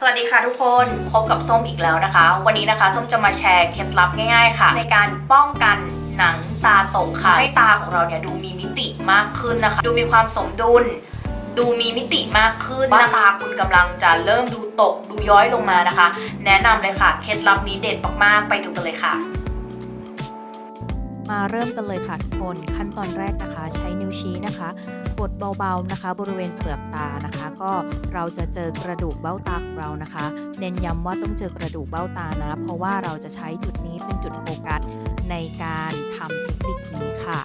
สวัสดีค่ะทุกคนพบกับส้มอีกแล้วนะคะ วันนี้นะคะส้มจะมาแชร์เคล็ดลับง่ายๆค่ะ ในการป้องกันหนังตาตกค่ะ ให้ตาของเราเนี่ยดูมีมิติมากขึ้นนะคะ ดูมีความสมดุล ดูมีมิติมากขึ้นว่าตาคุณกำลังจะเริ่มดูตกดูย้อยลงมานะคะ แนะนำเลยค่ะ เคล็ดลับนี้เด็ดมากๆไปดูกันเลยค่ะ มาเริ่มกันเลยค่ะทุกคนขั้นตอนแรกนะคะ ใช้นิ้วชี้นะคะ กดเบาๆนะคะ บริเวณเปลือกตานะคะ ก็เราจะเจอกระดูกเบ้าตาของเรานะคะเน้นย้ำว่าต้องเจอกระดูกเบ้าตานะ เพราะว่าเราจะใช้จุดนี้เป็นจุดโฟกัสในการทำเทคนิคนี้ค่ะ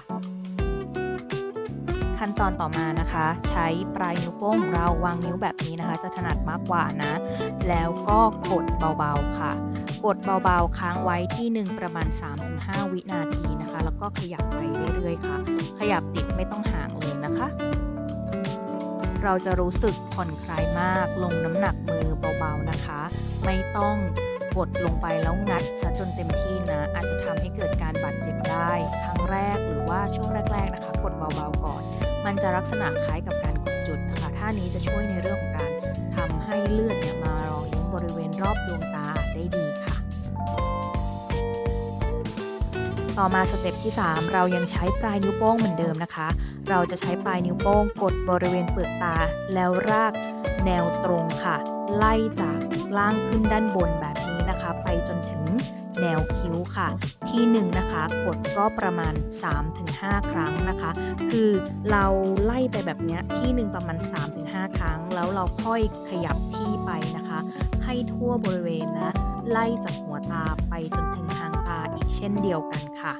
ขั้นตอนต่อมานะคะ ใช้ปลายนิ้วโป้งของเราวางนิ้วแบบนี้นะคะ จะถนัดมากกว่านะ แล้วก็กดเบาๆค่ะ กดเบาๆค้างไว้ที่ 1 ประมาณ 3-5 วินาทีนะคะ แล้วก็ขยับไปเรื่อยๆค่ะ ขยับติดไม่ต้องห่างเลยนะคะ เราจะรู้สึกผ่อนคลายมากลงน้ำหนักมือเบาๆนะคะ ไม่ต้องกดลงไปแล้วงัดซะจนเต็มที่นะ อาจจะทำให้เกิดการบาดเจ็บได้ครั้งแรกหรือว่าช่วงแรก ๆนะคะ กดเบาๆก่อน มันจะลักษณะคล้ายกับการกดจุดนะคะท่านี้จะช่วยในเรื่องของการทำให้เลือดเนี่ยมารอเลี้ยงบริเวณรอบดวง ได้ดีค่ะ ต่อมาสเต็ปที่ 3 เรายังใช้ปลายนิ้วโป้งเหมือนเดิมนะคะ เราจะใช้ปลายนิ้วโป้งกดบริเวณเปลือกตา แล้วรากแนวตรงค่ะ ไล่จากล่างขึ้นด้านบนแบบนี้นะคะ ไปจนถึงแนวคิ้วค่ะ ที่1นงนะคะกดก็ประมาณ 3-5 ครั้งนะคะ คือเราไล่ไปแบบนี้ที่หนึ่งประมาณ 3-5 ครั้ง แล้วเราค่อยขยับที่ไปนะคะ ให้ทั่วบริเวณนะ ไล่จากหัวตาไปจนถึงหางตาอีกเช่นเดียวกันค่ะ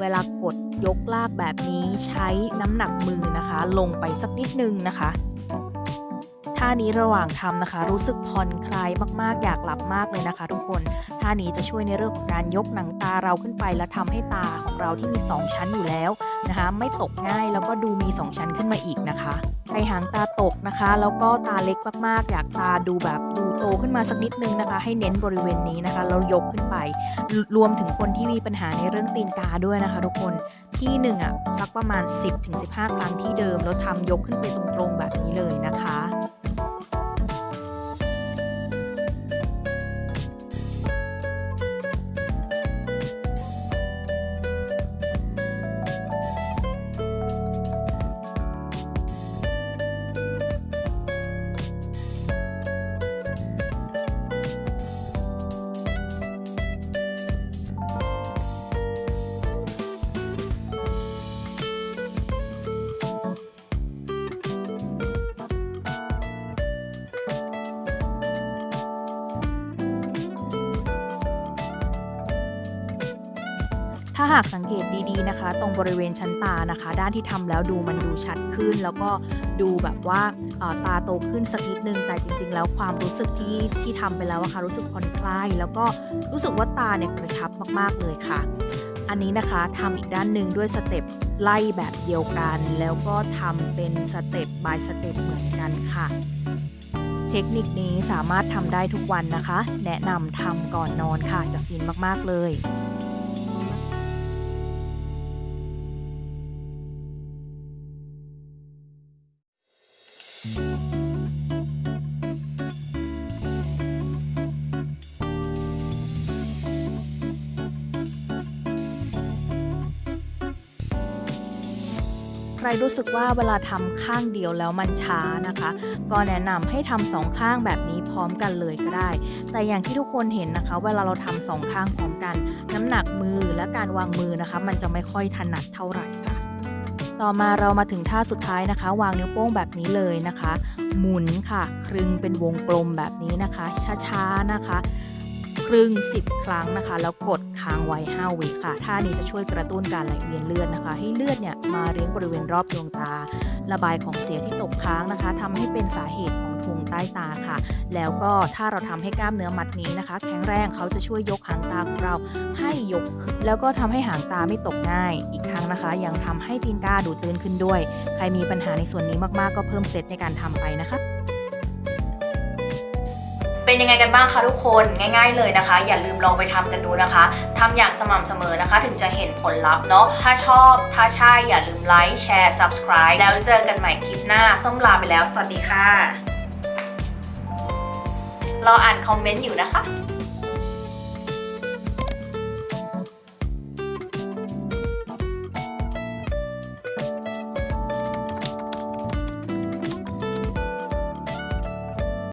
เวลากดยกลากแบบนี้ใช้น้ำหนักมือนะคะ ลงไปสักนิดนึงนะคะท่านี้ระหว่างทำนะคะ รู้สึกผ่อนคลายมากๆ อยากหลับมากเลยนะคะ ทุกคนท่านี้จะช่วยในเรื่องของการยกหนังตาเราขึ้นไป และทำให้ตาของเราที่มี 2 ชั้นอยู่แล้วนะคะ ไม่ตกง่ายแล้วก็ดูมี 2 ชั้นขึ้นมาอีกนะคะ ในหางตาตกนะคะ แล้วก็ตาเล็กมากๆ อยากตาดูแบบดูโตขึ้นมาสักนิดนึงนะคะ ให้เน้นบริเวณนี้นะคะ เรายกขึ้นไป รวมถึงคนที่มีปัญหาในเรื่องตีนกาด้วยนะคะ ทุกคนที่หนึ่งอะสักประมาณ 10-15 ครั้งที่เดิมแล้วทำยกขึ้นไปตรงๆแบบนี้เลยนะ ถ้าหากสังเกตดีๆนะคะ ตรงบริเวณชั้นตานะคะ ด้านที่ทำแล้วดูมันดูชัดขึ้น แล้วก็ดูแบบว่าตาโตขึ้นสักนิดนึงแต่จริง ๆ แล้วความรู้สึกที่ที่ทำไปแล้วอะค่ะรู้สึกผ่อนคลาย แล้วก็รู้สึกว่าตาเนี่ยกระชับมากๆเลยค่ะ อันนี้นะคะทำอีกด้านหนึ่งด้วยสเต็ปไล่แบบเดียวกัน แล้วก็ทำเป็นสเต็ปบายสเต็ปเหมือนกันค่ะเทคนิคนี้สามารถทำได้ทุกวันนะคะ แนะนำทำก่อนนอนค่ะ จะฟินมาก ๆ เลย ใครรู้สึกว่าเวลาทำข้างเดียวแล้วมันช้านะคะ ก็แนะนำให้ทำสองข้างแบบนี้พร้อมกันเลยก็ได้ แต่อย่างที่ทุกคนเห็นนะคะ เวลาเราทำสองข้างพร้อมกัน น้ำหนักมือและการวางมือนะคะ มันจะไม่ค่อยถนัดเท่าไหร่ค่ะ ต่อมาเรามาถึงท่าสุดท้ายนะคะ วางนิ้วโป้งแบบนี้เลยนะคะ หมุนค่ะ ครึงเป็นวงกลมแบบนี้นะคะ ช้าๆนะคะ ครึ่ง 10 ครั้งนะคะ แล้วกดค้างไว้5วิค่ะท่านี้จะช่วยกระตุ้นการไหลเวียนเลือดนะคะ ให้เลือดเนี่ยมาเลี้ยงบริเวณรอบดวงตา ระบายของเสียที่ตกค้างนะคะทำให้เป็นสาเหตุของทุงใต้ตาค่ะ แล้วก็ถ้าเราทำให้กล้ามเนื้อมัดนี้นะคะ แข็งแรงเขาจะช่วยยกหางตาของเราให้ยกขึ้นแล้วก็ทำให้หางตาไม่ตกง่าย อีกทั้งนะคะ ยังทำให้ตีนกาดูตื้นขึ้นด้วย ใครมีปัญหาในส่วนนี้มากๆก็เพิ่มเซตในการทำไปนะคะ เป็นยังไงกันบ้างคะทุกคนง่าย ๆเลยนะคะ อย่าลืมลองไปทำกันดูนะคะทำอย่างสม่ำเสมอนะคะ ถึงจะเห็นผลลัพธ์เนาะถ้าชอบถ้าใช่อย่าลืมไลค์แชร์ subscribe แล้วเจอกันใหม่คลิปหน้าส้มลาไปแล้ว สวัสดีค่ะรออ่านคอมเมนต์อยู่นะคะ